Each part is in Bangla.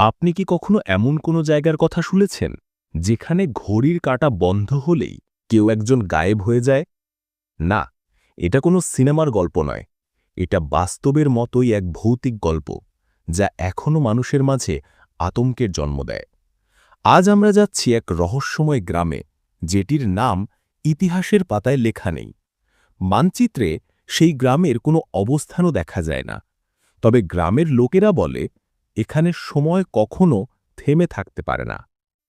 আপনি কি কখনো এমন কোনো জায়গার কথা শুনেছেন, যেখানে ঘড়ির কাঁটা বন্ধ হলেই কেউ একজন গায়েব হয়ে যায়? না, এটা কোনো সিনেমার গল্প নয়। এটা বাস্তবের মতোই এক ভৌতিক গল্প, যা এখনও মানুষের মাঝে আতঙ্কের জন্ম দেয়। আজ আমরা যাচ্ছি এক রহস্যময় গ্রামে, যেটির নাম ইতিহাসের পাতায় লেখা নেই। মানচিত্রে সেই গ্রামের কোনো অবস্থানও দেখা যায় না। তবে গ্রামের লোকেরা বলে এখানে সময় কখনো থেমে থাকতে পারে না।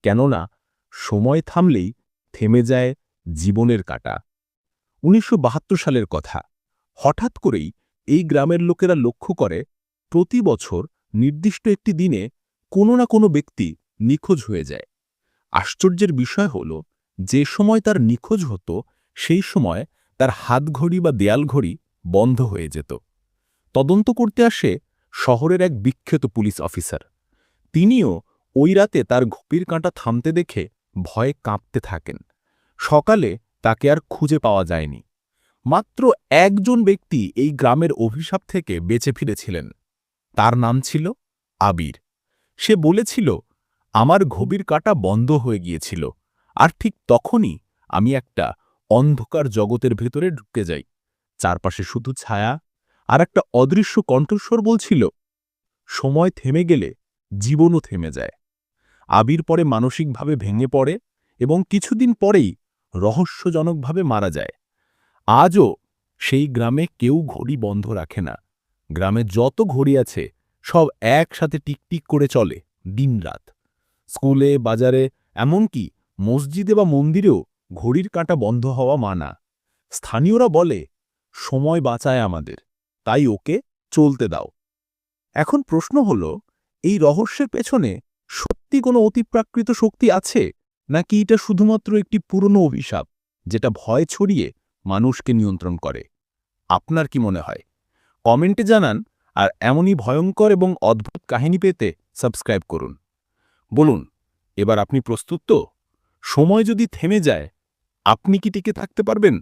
কেননা, সময় থামলেই থেমে যায় জীবনের কাটা। উনিশশো বাহাত্তর সালের কথা, হঠাৎ করেই এই গ্রামের লোকেরা লক্ষ্য করে, প্রতি বছর নির্দিষ্ট একটি দিনে কোনো না কোনো ব্যক্তি নিখোঁজ হয়ে যায়। আশ্চর্যের বিষয় হল, যে সময় তার নিখোঁজ হতো, সেই সময় তার হাতঘড়ি বা দেয়াল ঘড়ি বন্ধ হয়ে যেত। তদন্ত করতে আসে শহরের এক বিখ্যাত পুলিশ অফিসার। তিনিও ওই রাতে তার ঘুপির কাঁটা থামতে দেখে ভয়ে কাঁপতে থাকেন। সকালে তাকে আর খুঁজে পাওয়া যায়নি। মাত্র একজন ব্যক্তি এই গ্রামের অভিশাপ থেকে বেঁচে ফিরেছিলেন। তার নাম ছিল আবির। সে বলেছিল, আমার ঘবির কাটা বন্ধ হয়ে গিয়েছিল, আর ঠিক তখনই আমি একটা অন্ধকার জগতের ভেতরে ঢুকে যাই। চারপাশে শুধু ছায়া আর একটা অদৃশ্য কণ্ঠস্বর বলছিল, সময় থেমে গেলে জীবনও থেমে যায়। আবির পরে মানসিকভাবে ভেঙে পড়ে এবং কিছুদিন পরেই রহস্যজনকভাবে মারা যায়। আজও সেই গ্রামে কেউ ঘড়ি বন্ধ রাখে না। গ্রামে যত ঘড়ি আছে, সব একসাথে টিকটিক করে চলে দিনরাত। স্কুলে, বাজারে, এমনকি মসজিদে বা মন্দিরেও ঘড়ির কাঁটা বন্ধ হওয়া মানা। স্থানীয়রা বলে, সময় বাঁচায় আমাদের। তাই ওকে চলতে দাও। এখন প্রশ্ন হল, এই রহস্যের পেছনে সত্যি কোনো অতিপ্রাকৃত শক্তি আছে? নাকি এটা শুধুমাত্র একটি পুরনো অভিশাপ, যেটা ভয় ছড়িয়ে মানুষকে নিয়ন্ত্রণ করে? আপনার কি মনে হয়? কমেন্টে জানান, আর এমনই ভয়ঙ্কর এবং অদ্ভুত কাহিনী পেতে সাবস্ক্রাইব করুন। বলুন, এবার আপনি প্রস্তুত তো? সময় যদি থেমে যায়, আপনি কি টিকে থাকতে পারবেন?